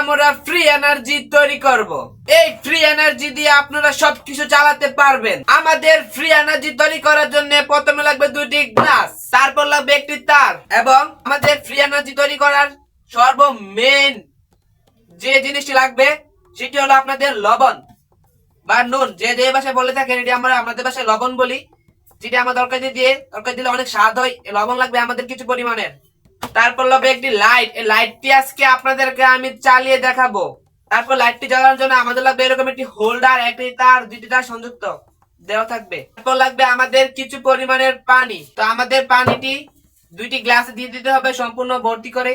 আমরা free energy তৈরি করব। এই ফ্রি এনার্জি দিয়ে আপনারা সবকিছু চালাতে পারবেন। আমাদের ফ্রি এনার্জি তৈরি করার জন্য প্রথমে লাগবে দুটি গ্লাস তারপর লাগবে একটি তার এবং আমাদের ফ্রি এনার্জি তৈরি করার সর্ব মেন যে জিনিসটি লাগবে, সেটি হলো আপনাদের লবণ বা নুন। যে যে ভাষায় বলে থাকেন, এটি আমরা আমাদের ভাষায় লবণ বলি। যেটি আমার দরকার দিয়ে, দরকার দিলে অনেক স্বাদ হয়। লবণ লাগবে আমাদের কিছু পরিমাণের। তারপর লাগবে একটি লাইট। এই লাইটটি আজকে আপনাদেরকে আমি চালিয়ে দেখাবো। তারপর লাইটটি জ্বালানোর জন্য আমাদের লাগবে এরকম একটি হোল্ডার, একটি তার দুটি তার সংযুক্ত দেওয়া থাকবে। তারপর লাগবে আমাদের কিছু পরিমাণের পানি। তো আমাদের পানিটি দুইটি গ্লাসে দিয়ে দিতে হবে, সম্পূর্ণ ভর্তি করে।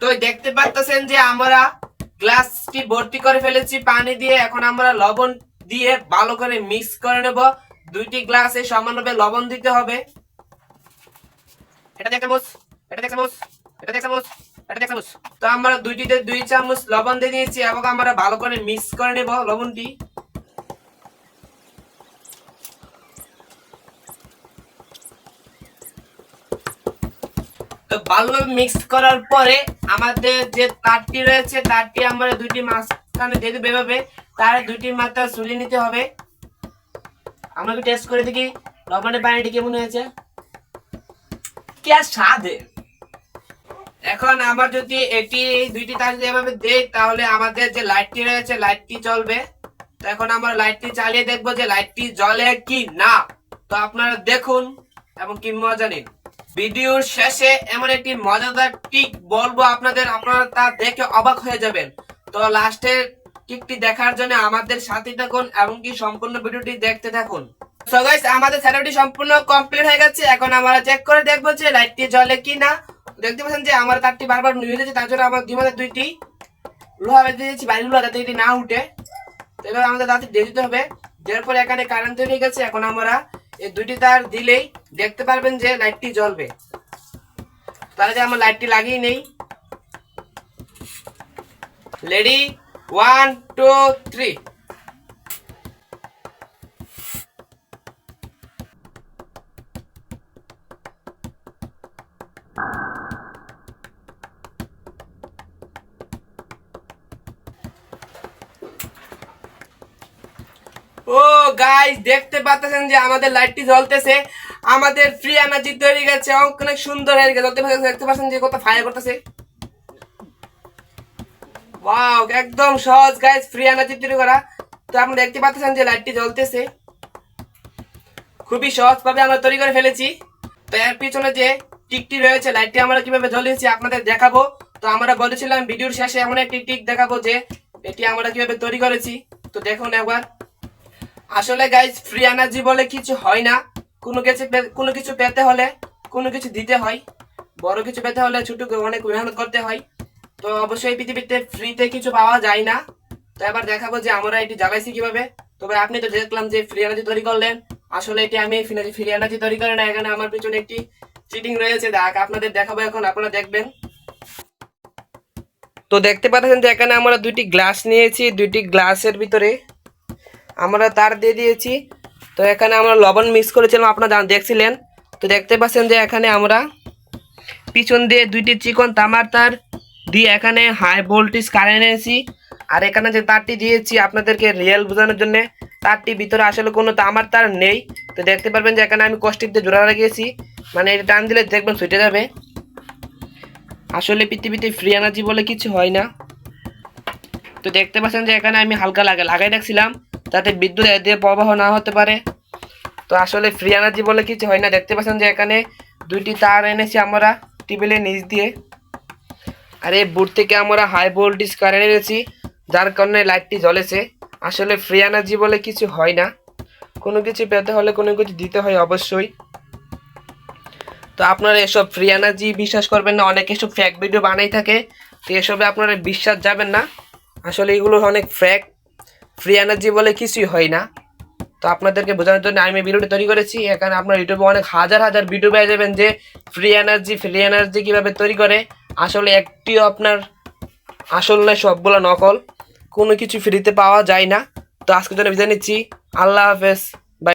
তো দেখতে পাচ্ছেন যে আমরা গ্লাসটি ভর্তি করে ফেলেছি পানি দিয়ে। এখন আমরা লবণ দিয়ে ভালো করে মিক্স করে নেব। দুইটি গ্লাসে সমানভাবে লবণ দিতে হবে। এটা দেখ চামচ এটা দেখ চামচ এটা দেখ চামচ এটা দেখ চামচ তো আমরা দুইটিতে দুই চামচ লবণ দিয়ে দিয়েছি এবং আমরা ভালো করে মিক্স করে নেব লবণটি। তো ভালোভাবে মিক্স করার পরে আমাদের যে তারটি রয়েছে, তারটি আমরা দুইটি মাঝখানে দিয়ে দেবো এভাবে। তার দুইটি মাত্রা সুলিয়ে নিতে হবে। আমরা টেস্ট করে দেখি। লবণের পানিটি কেমন হয়েছে? কি আর এখন আমার যদি এটি দুইটি এভাবে দেই, তাহলে আমাদের যে লাইটটি রয়েছে লাইটটি চলবে তো এখন আমরা লাইটটি চালিয়ে দেখব যে লাইটটি কি না। তো আপনারা দেখুন, এবং কি মজা নিন। ভিডিওর শেষে এমন একটি মজাদার টিক বলব আপনাদের, আপনারা তা দেখে অবাক হয়ে যাবেন। তো লাস্টের টিকটি দেখার জন্য আমাদের সাথে থাকুন, এবং কি সম্পূর্ণ ভিডিওটি দেখতে থাকুন। সো আমাদের থেরাপি সম্পূর্ণ কমপ্লিট হয়ে গেছে। এখন আমরা চেক করে দেখব যে লাইটটি জ্বলে কি না দেখতে পাচ্ছেন যে আমার তারটি বারবার নিয়ে যাচ্ছে তার জন্য আমার দুই দুইটি লোহা বেঁধে দিয়েছি বাইরে লোহা যাতে এটি না উঠে। এবার আমাদের দাঁতে দিয়ে দিতে হবে। দেওয়ার পরে এখানে কারেন্ট তৈরি গেছে, এখন আমরা এই দুটি তার দিলেই দেখতে পারবেন যে লাইটটি জ্বলবে। তাহলে যে আমরা লাইটটি লাগিয়ে নেই। রেডি ওয়ান টু থ্রি ও গাইস দেখতে পাচ্ছেন যে আমাদের লাইটটি জ্বলতেছে। আমাদের ফ্রি এনার্জি তৈরি গেছে অনেক সুন্দর হয়ে গেছে দেখতে পাচ্ছেন যে কত ফায়ার করতেছে। ওয়াও একদম সহজ গাইস ফ্রি এনার্জি তৈরি করা। তো আপনি দেখতে পাচ্ছেন যে লাইটটি জ্বলতেছে। খুবই সহজ ভাবে আমরা তৈরি করে ফেলেছি। তো এর পিছনে যে টিকটি রয়েছে লাইটটি আমরা কীভাবে জ্বলিয়েছি আপনাদের দেখাবো। তো আমরা বলেছিলাম ভিডিওর শেষে এমন একটি টিক দেখাবো যে এটি আমরা কীভাবে তৈরি করেছি। তো দেখুন একবার। আসলে গাইজ ফ্রি এনার্জি বলে কিছু হয় না। কোনো কিছু কোনো কিছু পেতে হলে, কোনো কিছু দিতে হয়। বড় কিছু পেতে হলে ছোট অনেক মেহনত করতে হয়। তো অবশ্যই পৃথিবীতে ফ্রিতে কিছু পাওয়া যায় না। তো এবার দেখাবো যে আমরা এটি জ্বালাইছি কীভাবে। তবে আপনি তো দেখলাম যে ফ্রি এনার্জি তৈরি করলেন। আসলে এটি আমি ফ্রি এনার্জি তৈরি করে না। এখানে আমার পিছনে একটি চিটিং রয়েছে। দেখ, আপনাদের দেখাবো এখন, আপনারা দেখবেন। তো দেখতে পাচ্ছেন যে এখানে আমরা দুইটি গ্লাস নিয়েছি। দুইটি গ্লাসের ভিতরে আমরা তার দিয়ে দিয়েছি। তো এখানে আমরা লবণ মিক্স করেছিলাম, আপনারা দেখছিলেন? তো দেখতে পাচ্ছেন যে এখানে আমরা পিছন দিয়ে দুইটি চিকন তামার তার দিয়ে এখানে হাই ভোল্টেজ কারেন্ট এনেছি। আর এখানে যে তারটি দিয়েছি আপনাদেরকে রিয়েল বোঝানোর জন্য, তারটি ভিতরে আসলে কোনো তামার তার নেই। তো দেখতে পারবেন যে এখানে আমি কষ্টিক দিয়ে জোড়া লাগিয়েছি। মানে এটা টান দিলে দেখবেন ছুটে যাবে। আসলে পৃথিবীতে ফ্রি এনার্জি বলে কিছু হয় না। তো দেখতে পাচ্ছেন যে এখানে আমি হালকা লাগা লাগাই রাখছিলাম। যাতে বিদ্যুৎ দিয়ে প্রবাহ না হতে পারে। তো আসলে ফ্রি এনার্জি বলে কিছু হয় না। দেখতে পাচ্ছেন যে এখানে দুইটি তার এনেছি আমরা টেবিলের নিচ দিয়ে। আর এই বোর্ড থেকে আমরা হাই ভোল্টেজ কারেন্ট এনেছি, যার কারণে লাইটটি জ্বলেছে। আসলে ফ্রি এনার্জি বলে কিছু হয় না। কোনো কিছু পেতে হলে কোনো কিছু দিতে হয় অবশ্যই। তো আপনারা এসব ফ্রি এনার্জি বিশ্বাস করবেন না, অনেকে এসব ফ্যাক ভিডিও বানাই থাকে। তো এসবে আপনারা বিশ্বাস যাবেন না। আসলে এগুলো অনেক ফ্যাক ফ্রি এনার্জি বলে কিছুই হয় না। তো আপনাদেরকে বোঝানোর জন্য আমি ভিডিওটি তৈরি করেছি। এখানে আপনার ইউটিউবে অনেক হাজার হাজার ভিডিও পেয়ে যাবেন যে ফ্রি এনার্জি ফ্রি এনার্জি কীভাবে তৈরি করে। আসলে একটিও আপনার আসল নয়, সবগুলো নকল। কোনো কিছু ফ্রিতে পাওয়া যায় না। তো আজকের জন্য বিদায় নিচ্ছি। আল্লাহ হাফেজ।